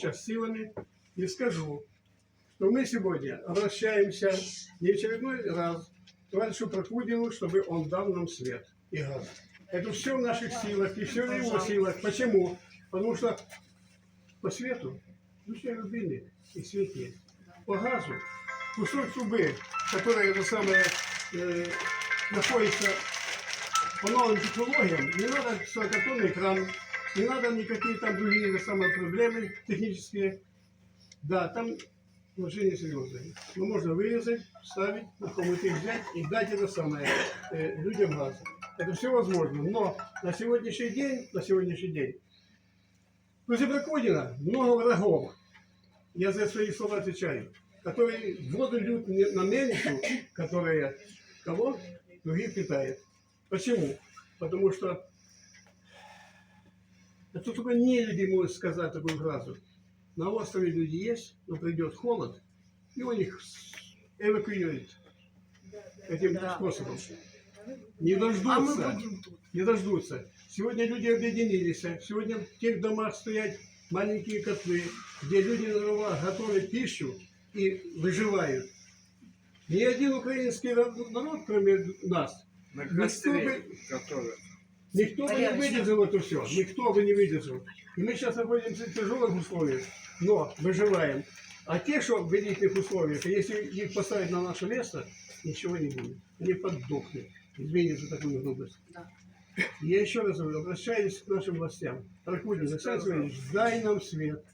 сейчас силами и скажу, что мы сегодня обращаемся не очередной раз к товарищу Прокудину, чтобы он дал нам свет и газ. Это все в наших силах и все в его силах. Почему? Потому что по свету душе любили и свет есть. По газу кусок трубы, который это самое, э, находится по новым технологиям, не надо 40-тонный кран, не надо никакие там другие самые проблемы технические. Да, там вложения серьезные. Но можно вырезать, вставить, на хомуты взять и дать это самое э, людям газ. Это все возможно. Но на сегодняшний день, на сегодняшний день, у Зебракодина много врагов. Я за свои слова отвечаю. Которые воду льют на мельницу, которая кого? Других питает. Почему? Потому что это только не люди могут сказать такую фразу. На острове люди есть, но придет холод, и у них эвакуируют этим способом. Не А мы дождутся. будем тут. Не дождутся. Сегодня люди объединились. Сегодня в тех домах стоят маленькие котлы, где люди на дровах готовят пищу и выживают. Ни один украинский народ, кроме нас, На Никто костре, бы- который... никто бы не выдержал это все. Никто бы не выдержал. И мы сейчас находимся в тяжелых условиях, но выживаем. А те, что в великих условиях, если их поставить на наше место, ничего не будет. Они поддохнут. Извините за такую грубость. Да. Я еще раз говорю, обращаюсь к нашим властям. Прокудин, Александр Сергеевич, дай нам свет.